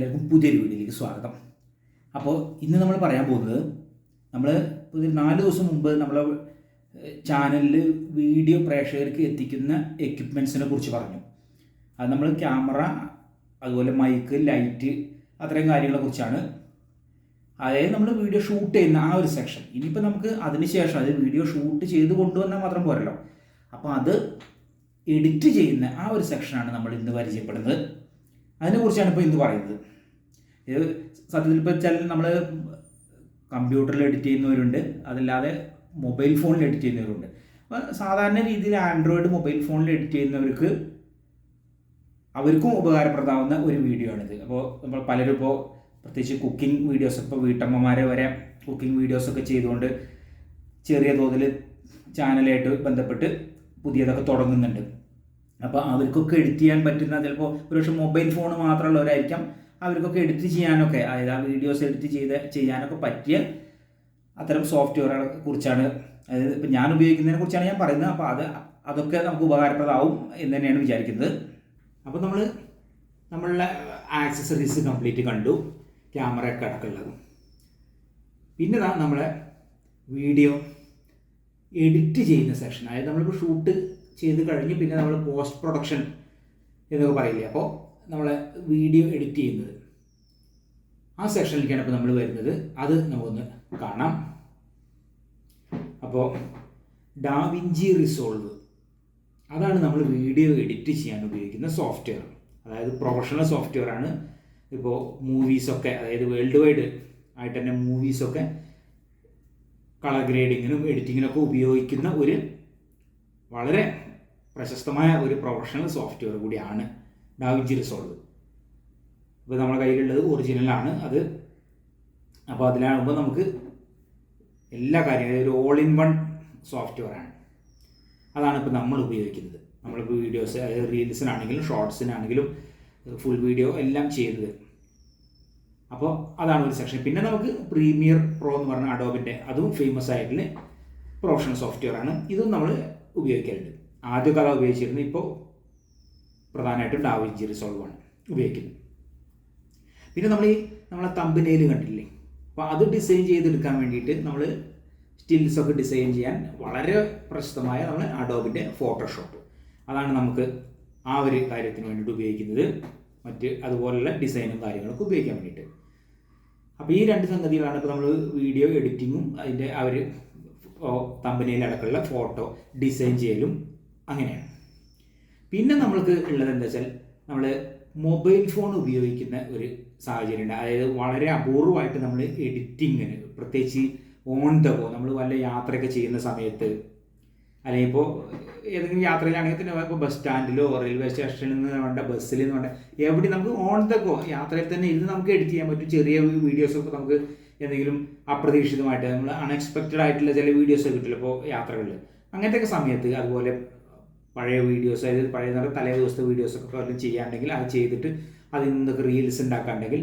എല്ലാവർക്കും പുതിയൊരു വീഡിയോയിലേക്ക് സ്വാഗതം. അപ്പോൾ ഇന്ന് നമ്മൾ പറയാൻ പോകുന്നത് നമ്മൾ ഒരു നാല് ദിവസം മുമ്പ് നമ്മളെ ചാനലിൽ വീഡിയോ പ്രേക്ഷകർക്ക് എത്തിക്കുന്ന എക്യുപ്മെൻസിനെ കുറിച്ച് പറഞ്ഞു. അത് നമ്മൾ ക്യാമറ അതുപോലെ മൈക്ക് ലൈറ്റ് അത്രയും കാര്യങ്ങളെ കുറിച്ചാണ്. അതായത് നമ്മൾ വീഡിയോ ഷൂട്ട് ചെയ്യുന്ന ആ ഒരു സെക്ഷൻ ഇനിയിപ്പോൾ നമുക്ക് അതിന് ശേഷം അത് വീഡിയോ ഷൂട്ട് ചെയ്ത് കൊണ്ടുവന്നാൽ മാത്രം പോരല്ലോ. അപ്പോൾ അത് എഡിറ്റ് ചെയ്യുന്ന ആ ഒരു സെക്ഷനാണ് നമ്മൾ ഇന്ന് പരിചയപ്പെടുന്നത്. അതിനെക്കുറിച്ചാണ് ഇപ്പോൾ ഇന്ന് പറയുന്നത്. ഇത് സത്യത്തിൽ ഇപ്പോൾ ചില നമ്മൾ കമ്പ്യൂട്ടറിൽ എഡിറ്റ് ചെയ്യുന്നവരുണ്ട്. അതല്ലാതെ മൊബൈൽ ഫോണിൽ എഡിറ്റ് ചെയ്യുന്നവരുണ്ട്. അപ്പോൾ സാധാരണ രീതിയിൽ ആൻഡ്രോയിഡ് മൊബൈൽ ഫോണിൽ എഡിറ്റ് ചെയ്യുന്നവർക്ക് അവർക്കും ഉപകാരപ്രദമാവുന്ന ഒരു വീഡിയോ ആണിത്. അപ്പോൾ നമ്മൾ പലരും ഇപ്പോൾ പ്രത്യേകിച്ച് കുക്കിംഗ് വീഡിയോസ് ഇപ്പോൾ വീട്ടമ്മമാരെ വരെ കുക്കിംഗ് വീഡിയോസൊക്കെ ചെയ്തുകൊണ്ട് ചെറിയ തോതിൽ ചാനലായിട്ട് ബന്ധപ്പെട്ട് പുതിയതൊക്കെ തുടങ്ങുന്നുണ്ട്. അപ്പോൾ അവർക്കൊക്കെ എഡിറ്റ് ചെയ്യാൻ പറ്റുന്ന ചിലപ്പോൾ ഒരുപക്ഷെ മൊബൈൽ ഫോൺ മാത്രമുള്ളവരായിരിക്കാം. അവർക്കൊക്കെ എഡിറ്റ് ചെയ്യാനൊക്കെ അതായത് ആ വീഡിയോസ് എഡിറ്റ് ചെയ്ത് ചെയ്യാനൊക്കെ പറ്റിയ അത്തരം സോഫ്റ്റ്വെയറുകളെ കുറിച്ചാണ്. അതായത് ഇപ്പം ഞാൻ ഉപയോഗിക്കുന്നതിനെ കുറിച്ചാണ് ഞാൻ പറയുന്നത്. അപ്പോൾ അത് അതൊക്കെ നമുക്ക് ഉപകാരപ്രദമാവും എന്ന് തന്നെയാണ് വിചാരിക്കുന്നത്. അപ്പോൾ നമ്മൾ നമ്മളുടെ ആക്സസറീസ് കംപ്ലീറ്റ് കണ്ടു. ക്യാമറ ഒക്കെ അടക്കമുള്ളത്. പിന്നെ നമ്മളെ വീഡിയോ എഡിറ്റ് ചെയ്യുന്ന സെക്ഷൻ അതായത് നമ്മളിപ്പോൾ ഷൂട്ട് ചെയ്ത് കഴിഞ്ഞ് പിന്നെ നമ്മൾ പോസ്റ്റ് പ്രൊഡക്ഷൻ എന്നൊക്കെ പറയില്ലേ? അപ്പോൾ നമ്മളെ വീഡിയോ എഡിറ്റ് ചെയ്യുന്നത്. ആ സെക്ഷനിലേക്കാണ് ഇപ്പോൾ നമ്മൾ വരുന്നത്. അത് നമുക്കൊന്ന് കാണാം. അപ്പോൾ ഡാവിഞ്ചി റിസോൾവ്. അതാണ് നമ്മൾ വീഡിയോ എഡിറ്റ് ചെയ്യാൻ ഉപയോഗിക്കുന്ന സോഫ്റ്റ്വെയർ അതായത് പ്രൊഫഷണൽ സോഫ്റ്റ്വെയർ ആണ്. ഇപ്പോൾ മൂവീസൊക്കെ അതായത് വേൾഡ് വൈഡ് ആയിട്ട് തന്നെ മൂവീസൊക്കെ കളർ ഗ്രേഡിങ്ങിനും എഡിറ്റിങ്ങിനൊക്കെ ഉപയോഗിക്കുന്ന ഒരു വളരെ പ്രശസ്തമായ ഒരു പ്രൊഫഷണൽ സോഫ്റ്റ്വെയർ കൂടിയാണ് ഡാവിഞ്ചി റിസോൾവ് ഇപ്പോൾ നമ്മുടെ കയ്യിലുള്ളത് ഒറിജിനലാണ് അത് അപ്പോൾ അതിലാകുമ്പോൾ നമുക്ക് എല്ലാ കാര്യങ്ങളും ഒരു ഓൾ ഇൻ വൺ സോഫ്റ്റ്വെയർ ആണ്. അതാണ് ഇപ്പോൾ നമ്മൾ ഉപയോഗിക്കുന്നത്. നമ്മളിപ്പോൾ വീഡിയോസ് അതായത് റീൽസിനാണെങ്കിലും ഷോർട്സിനാണെങ്കിലും ഫുൾ വീഡിയോ എല്ലാം ചെയ്യുന്നത്. അപ്പോൾ അതാണ് ഒരു സെക്ഷൻ പിന്നെ നമുക്ക് പ്രീമിയർ പ്രോ എന്ന് പറഞ്ഞ അഡോബിന്റെ അതും ഫേമസ് ആയിട്ടുള്ള പ്രൊഫഷണൽ സോഫ്റ്റ്വെയർ ആണ്. ഇതും നമ്മൾ ഉപയോഗിക്കലുണ്ട്. ആദ്യമൊക്കെ അതാ ഉപയോഗിച്ചിരുന്നത്. ഇപ്പോൾ പ്രധാനമായിട്ടും ഡാവിഞ്ചി ആണ് ഉപയോഗിക്കുന്നത്. പിന്നെ നമ്മൾ ഈ നമ്മളെ തമ്പിനെയിൽ കണ്ടില്ലേ? അപ്പോൾ അത് ഡിസൈൻ ചെയ്തെടുക്കാൻ വേണ്ടിയിട്ട് നമ്മൾ സ്റ്റിൽസ് ഒക്കെ ഡിസൈൻ ചെയ്യാൻ വളരെ പ്രശസ്തമായ നമ്മൾ അഡോബിന്റെ ഫോട്ടോഷോപ്പ് അതാണ് നമുക്ക് ആ ഒരു കാര്യത്തിന് വേണ്ടിയിട്ട് ഉപയോഗിക്കുന്നത്. മറ്റ് അതുപോലുള്ള ഡിസൈനും കാര്യങ്ങളൊക്കെ ഉപയോഗിക്കാൻ വേണ്ടിയിട്ട്. അപ്പോൾ ഈ രണ്ട് സംഗതികളാണ് ഇപ്പോൾ നമ്മൾ വീഡിയോ എഡിറ്റിങ്ങും അതിന്റെ ആ ഒരു തമ്പനിയിലടക്കമുള്ള ഫോട്ടോ ഡിസൈൻ ചെയ്യലും അങ്ങനെയാണ്. പിന്നെ നമ്മൾക്ക് ഉള്ളത് എന്താ വെച്ചാൽ നമ്മൾ മൊബൈൽ ഫോൺ ഉപയോഗിക്കുന്ന ഒരു സാഹചര്യം ഉണ്ട് അതായത് വളരെ അപൂർവമായിട്ട് നമ്മൾ എഡിറ്റിങ്ങിന് പ്രത്യേകിച്ച് ഓൺ ദ ഗോ നമ്മൾ വല്ല യാത്രയൊക്കെ ചെയ്യുന്ന സമയത്ത് അല്ലെങ്കിൽ ഇപ്പോൾ ഏതെങ്കിലും യാത്രയിലാണെങ്കിൽ തന്നെ ഇപ്പോൾ ബസ് സ്റ്റാൻഡിലോ റെയിൽവേ സ്റ്റേഷനിൽ നിന്ന് വേണ്ട ബസ്സിൽ നിന്ന് വേണ്ട എവിടെ നമുക്ക് ഓൺ ദ ഗോ യാത്രയിൽ തന്നെ ഇരുന്ന് നമുക്ക് എഡിറ്റ് ചെയ്യാൻ പറ്റും. ചെറിയ വീഡിയോസ് ഒക്കെ നമുക്ക് എന്തെങ്കിലും അപ്രതീക്ഷിതമായിട്ട് നമ്മൾ അൺഎക്സ്പെക്റ്റഡ് ആയിട്ടുള്ള ചില വീഡിയോസ് കിട്ടില്ല ഇപ്പോൾ യാത്രകളിൽ അങ്ങനത്തെ സമയത്ത് അതുപോലെ പഴയ വീഡിയോസ് അതായത് പഴയ നേരം തലേ ദിവസത്തെ വീഡിയോസൊക്കെ വല്ലതും ചെയ്യാണ്ടെങ്കിൽ അത് ചെയ്തിട്ട് അതിൽ നിന്നൊക്കെ റീൽസ് ഉണ്ടാക്കാണ്ടെങ്കിൽ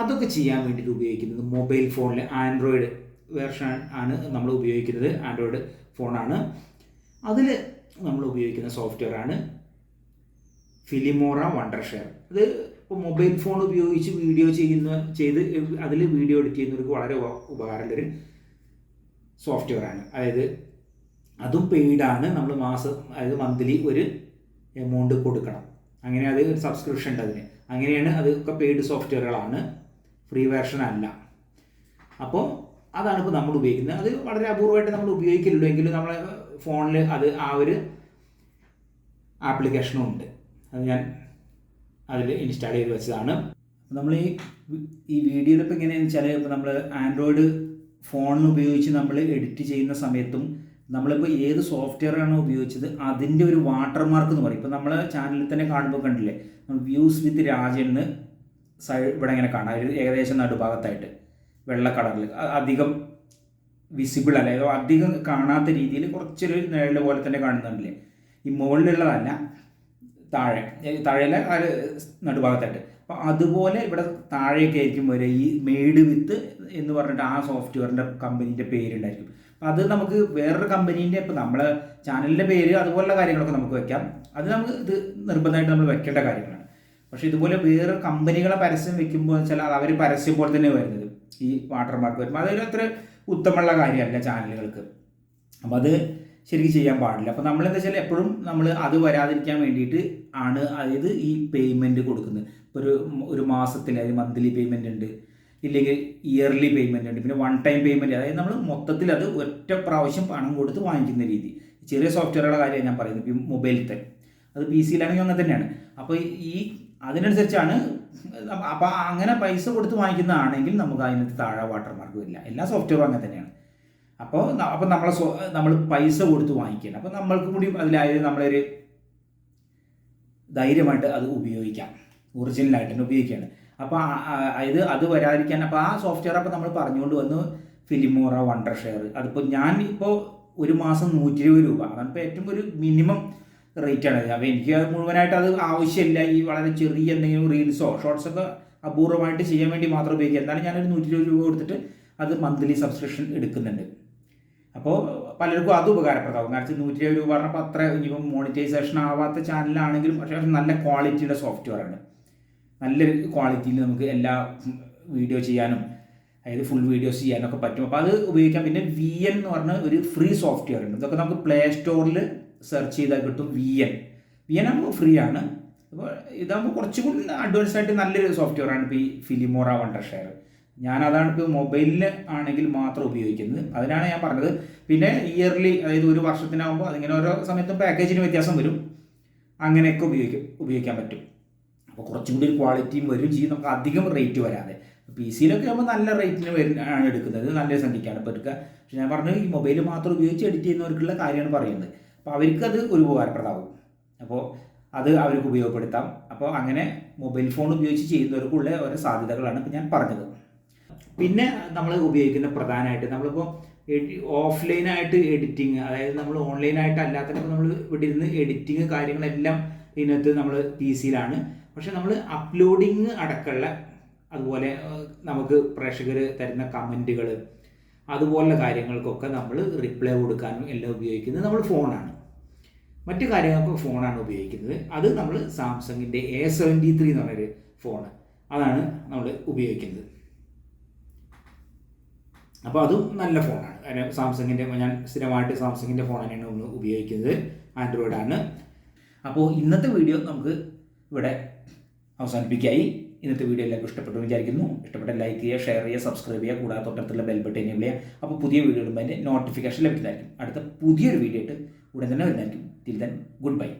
അതൊക്കെ ചെയ്യാൻ വേണ്ടിയിട്ട് ഉപയോഗിക്കുന്നത് മൊബൈൽ ഫോണിൽ ആൻഡ്രോയിഡ് വേർഷൻ ആണ് നമ്മൾ ഉപയോഗിക്കുന്നത്. ആൻഡ്രോയിഡ് ഫോണാണ് അതിൽ നമ്മൾ ഉപയോഗിക്കുന്ന സോഫ്റ്റ്വെയർ ആണ് ഫിലിമോറ വണ്ടർ ഷെയർ അത് ഇപ്പോൾ മൊബൈൽ ഫോൺ ഉപയോഗിച്ച് വീഡിയോ ചെയ്യുന്ന ചെയ്ത് അതിൽ വീഡിയോ എഡിറ്റ് ചെയ്യുന്നവർക്ക് വളരെ ഉപകാരമുള്ളൊരു സോഫ്റ്റ്വെയർ ആണ്. അതായത് അതും പെയ്ഡാണ് നമ്മൾ മാസം അതായത് മന്ത്ലി ഒരു എമൗണ്ട് കൊടുക്കണം. അങ്ങനെ അത് ഒരു സബ്സ്ക്രിപ്ഷൻ ഉണ്ട് അതിന്. അങ്ങനെയാണ് അതൊക്കെ പെയ്ഡ് സോഫ്റ്റ്വെയറുകളാണ് ഫ്രീ വേർഷൻ അല്ല. അപ്പോൾ അതാണ് ഇപ്പോൾ നമ്മൾ ഉപയോഗിക്കുന്നത്. അത് വളരെ അപൂർവമായിട്ട് നമ്മൾ ഉപയോഗിക്കില്ലല്ലോ എങ്കിലും നമ്മളെ ഫോണിൽ അത് ആ ഒരു ആപ്ലിക്കേഷനും ഉണ്ട്. അത് ഞാൻ അതിൽ ഇൻസ്റ്റാൾ ചെയ്ത് വെച്ചതാണ്. നമ്മൾ ഈ ഈ വീഡിയോയിൽ ഇപ്പോൾ എങ്ങനെയാണെന്ന് വെച്ചാൽ ഇപ്പോൾ നമ്മൾ ആൻഡ്രോയിഡ് ഫോണിൽ ഉപയോഗിച്ച് നമ്മൾ എഡിറ്റ് ചെയ്യുന്ന സമയത്തും നമ്മളിപ്പോൾ ഏത് സോഫ്റ്റ്വെയർ ആണോ ഉപയോഗിച്ചത് അതിന്റെ ഒരു വാട്ടർ മാർക്ക് എന്ന് പറയും. ഇപ്പോൾ നമ്മൾ ചാനലിൽ തന്നെ കാണുമ്പോൾ കണ്ടില്ലേ വ്യൂസ് വിത്ത് രാജൻ എന്ന് സൈഡ് ഇവിടെ ഇങ്ങനെ കാണാം. ഒരു ഏകദേശം നടുഭാഗത്തായിട്ട് വെള്ള കളറിൽ അധികം വിസിബിൾ അല്ല. അധികം കാണാത്ത രീതിയിൽ കുറച്ചൊരു നിഴൽ പോലെ തന്നെ കാണുന്നുണ്ടല്ലേ? ഈ മുകളിലുള്ളതല്ല താഴെ. താഴെയല്ല ആ നടുഭാഗത്തായിട്ട്. അപ്പോൾ അതുപോലെ ഇവിടെ താഴെയൊക്കെ ആയിരിക്കും വരെ ഈ മെയ്ഡ് വിത്ത് എന്ന് പറഞ്ഞിട്ട് ആ സോഫ്റ്റ്വെയറിന്റെ കമ്പനീന്റെ പേരുണ്ടായിരിക്കും അത് നമുക്ക് വേറൊരു കമ്പനീന്റെ ഇപ്പോൾ നമ്മളെ ചാനലിന്റെ പേര് അതുപോലുള്ള കാര്യങ്ങളൊക്കെ നമുക്ക് വെക്കാം. അത് നമുക്ക് ഇത് നിർബന്ധമായിട്ട് നമ്മൾ വെക്കേണ്ട കാര്യങ്ങളാണ്. പക്ഷേ ഇതുപോലെ വേറെ കമ്പനികളെ പരസ്യം വെക്കുമ്പോൾ വെച്ചാൽ അത് അവർ പരസ്യം പോലെ തന്നെ വരുന്നത്. ഈ വാട്ടർമാർക്ക് വരുമ്പോൾ. അതൊരു അത്ര ഉത്തമമുള്ള കാര്യമല്ല ചാനലുകൾക്ക്. അപ്പോൾ അത് ശരിക്കും ചെയ്യാൻ പാടില്ല. അപ്പോൾ നമ്മൾ എന്താ വെച്ചാൽ എപ്പോഴും നമ്മൾ അത് വരാതിരിക്കാൻ വേണ്ടിയിട്ട് ആണ് അതായത് ഈ പേയ്മെന്റ് കൊടുക്കുന്നത്. ഒരു ഒരു മാസത്തിൽ അതായത് മന്ത്ലി പേയ്മെന്റ് ഉണ്ട്. ഇല്ലെങ്കിൽ ഇയർലി പേയ്മെന്റ് ഉണ്ട്. പിന്നെ വൺ ടൈം പേയ്മെന്റ് അതായത് നമ്മൾ മൊത്തത്തിൽ അത് ഒറ്റ പ്രാവശ്യം പണം കൊടുത്ത് വാങ്ങിക്കുന്ന രീതി. ചെറിയ സോഫ്റ്റ്വെയറുകളുടെ കാര്യമാണ് ഞാൻ പറയുന്നത്. ഇപ്പം മൊബൈലത്തെ അത് പി സിയിലാണെങ്കിൽ അങ്ങനെ തന്നെയാണ്. അപ്പോൾ ഈ അതിനനുസരിച്ചാണ് അപ്പോൾ അങ്ങനെ പൈസ കൊടുത്ത് വാങ്ങിക്കുന്നതാണെങ്കിൽ നമുക്ക് അതിനകത്ത് താഴെ വാട്ടർ മാർക്ക് വരില്ല. എല്ലാ സോഫ്റ്റ്വെയറും അങ്ങനെ തന്നെയാണ്. അപ്പോൾ അപ്പോൾ നമ്മളെ നമ്മൾ പൈസ കൊടുത്ത് വാങ്ങിക്കണം അപ്പോൾ നമ്മൾക്ക് കൂടി അതിലായത് നമ്മളൊരു ധൈര്യമായിട്ട് അത് ഉപയോഗിക്കാം. ഒറിജിനലായിട്ട് തന്നെ ഉപയോഗിക്കുകയാണ്. അപ്പോൾ ഇത് അത് വരാതിരിക്കാൻ അപ്പോൾ ആ സോഫ്റ്റ്വെയർ അപ്പോൾ നമ്മൾ പറഞ്ഞുകൊണ്ട് വന്നു ഫിലിമോറ വണ്ടർ ഷെയർ അതിപ്പോൾ ഞാൻ ഇപ്പോ ഒരു മാസം നൂറ്റി ഇരുപത് രൂപ. അതാണ് ഇപ്പോൾ ഏറ്റവും ഒരു മിനിമം റേറ്റ് ആണ്. അപ്പോൾ എനിക്ക് അത് മുഴുവനായിട്ട് അത് ആവശ്യമില്ല. ഈ വളരെ ചെറിയ എന്തെങ്കിലും റീൽസോ ഷോർട്സ് ഒക്കെ അപൂർവമായിട്ട് ചെയ്യാൻ വേണ്ടി മാത്രം ഉപയോഗിക്കുക. എന്നാലും ഞാനൊരു നൂറ്റി ഇരുപത് രൂപ കൊടുത്തിട്ട് അത് മന്ത്ലി സബ്സ്ക്രിപ്ഷൻ എടുക്കുന്നുണ്ട്. അപ്പോൾ പലർക്കും അത് ഉപകാരപ്രദമാകും. കാരണം നൂറ്റി ഇരുപത് രൂപ പറഞ്ഞപ്പോൾ അത്ര ഇനിയിപ്പം മോണിറ്റൈസേഷൻ ആവാത്ത ചാനലാണെങ്കിലും പക്ഷേ നല്ല ക്വാളിറ്റിയുടെ സോഫ്റ്റ്വെയർ ആണ്. നല്ലൊരു ക്വാളിറ്റിയിൽ നമുക്ക് എല്ലാ വീഡിയോ ചെയ്യാനും അതായത് ഫുൾ വീഡിയോസ് ചെയ്യാനൊക്കെ പറ്റും. അപ്പോൾ അത് ഉപയോഗിക്കാം. പിന്നെ വി എൻ എന്ന് പറഞ്ഞ ഒരു ഫ്രീ സോഫ്റ്റ്വെയർ ഉണ്ട്. ഇതൊക്കെ നമുക്ക് പ്ലേ സ്റ്റോറിൽ സെർച്ച് ചെയ്താൽ കിട്ടും വി എൻ വി എൻ ആകുമ്പോൾ ഫ്രീ ആണ്. അപ്പോൾ ഇതാകുമ്പോൾ കുറച്ചും കൂടി അഡ്വാൻസ് ആയിട്ട് നല്ലൊരു സോഫ്റ്റ്വെയർ ആണ് ഇപ്പോൾ ഈ ഫിലിമോറ വണ്ടർ ഷെയർ ഞാൻ അതാണ് ഇപ്പോൾ മൊബൈലിൽ ആണെങ്കിൽ മാത്രം ഉപയോഗിക്കുന്നത്. അതിനാണ് ഞാൻ പറഞ്ഞത്. പിന്നെ ഇയർലി അതായത് ഒരു വർഷത്തിനാകുമ്പോൾ അതിങ്ങനെ ഓരോ സമയത്തും പാക്കേജിന് വ്യത്യാസം വരും. അങ്ങനെയൊക്കെ ഉപയോഗിക്കും ഉപയോഗിക്കാൻ പറ്റും. അപ്പോൾ കുറച്ചും കൂടി ക്വാളിറ്റിയും വരും ചെയ്യും നമുക്ക് അധികം റേറ്റ് വരാതെ. പി സിയിലൊക്കെ ആകുമ്പോൾ നല്ല റേറ്റിന് ആണ് എടുക്കുന്നത്. നല്ല സംഖ്യക്കാണ് ഇപ്പോൾ എടുക്കുക. പക്ഷെ ഞാൻ പറഞ്ഞു ഈ മൊബൈൽ മാത്രം ഉപയോഗിച്ച് എഡിറ്റ് ചെയ്യുന്നവർക്കുള്ള കാര്യമാണ് പറയുന്നത്. അപ്പോൾ അവർക്കത് ഒരു ഉപകാരപ്രദമാകും. അപ്പോൾ അത് അവർക്ക് ഉപയോഗപ്പെടുത്താം. അപ്പോൾ അങ്ങനെ മൊബൈൽ ഫോൺ ഉപയോഗിച്ച് ചെയ്യുന്നവർക്കുള്ള ഓരോ സാധ്യതകളാണ് ഇപ്പോൾ ഞാൻ പറഞ്ഞത്. പിന്നെ നമ്മൾ ഉപയോഗിക്കുന്ന പ്രധാനമായിട്ട് നമ്മളിപ്പോൾ ഓഫ്ലൈനായിട്ട് എഡിറ്റിങ് അതായത് നമ്മൾ ഓൺലൈനായിട്ട് അല്ലാത്തപ്പോൾ നമ്മൾ ഇവിടെ ഇരുന്ന് എഡിറ്റിങ് കാര്യങ്ങളെല്ലാം ഇതിനകത്ത് നമ്മൾ പി സിയിലാണ് പക്ഷെ നമ്മൾ അപ്ലോഡിങ് അടക്കമുള്ള അതുപോലെ നമുക്ക് പ്രേക്ഷകർ തരുന്ന കമന്റുകൾ അതുപോലുള്ള കാര്യങ്ങൾക്കൊക്കെ നമ്മൾ റിപ്ലൈ കൊടുക്കാനും എല്ലാം ഉപയോഗിക്കുന്നത് നമ്മൾ ഫോണാണ്. മറ്റു കാര്യങ്ങൾക്ക് ഫോണാണ് ഉപയോഗിക്കുന്നത്. അത് നമ്മൾ സാംസങ്ങിന്റെ എ സെവന്റി ത്രീ എന്ന് പറഞ്ഞൊരു ഫോൺ അതാണ് നമ്മൾ ഉപയോഗിക്കുന്നത്. അപ്പോൾ അതും നല്ല ഫോണാണ്. കാരണം സാംസങ്ങിന്റെ ഞാൻ സ്ഥിരമായിട്ട് സാംസങ്ങിന്റെ ഫോൺ തന്നെയാണ് ഉപയോഗിക്കുന്നത്. ആൻഡ്രോയിഡാണ്. അപ്പോൾ ഇന്നത്തെ വീഡിയോ നമുക്ക് ഇവിടെ അവസാനിപ്പിക്കായി. ഇന്നത്തെ വീഡിയോ എല്ലാവർക്കും ഇഷ്ടപ്പെട്ടു വിചാരിക്കുന്നു. ഇഷ്ടപ്പെട്ട ലൈക്ക് ചെയ്യുക ഷെയർ ചെയ്യുക സബ്സ്ക്രൈബ് ചെയ്യുക കൂടാതെ തൊട്ടടുത്തുള്ള ബെൽ ബട്ടൺ എനേബിൾ അപ്പോൾ പുതിയ വീഡിയോ അതിന്റെ നോട്ടിഫിക്കേഷൻ ലഭിക്കുന്നതായിരിക്കും. അടുത്ത പുതിയൊരു വീഡിയോ ആയിട്ട് ഉടൻ തന്നെ വരുന്നതായിരിക്കും. Till then good bye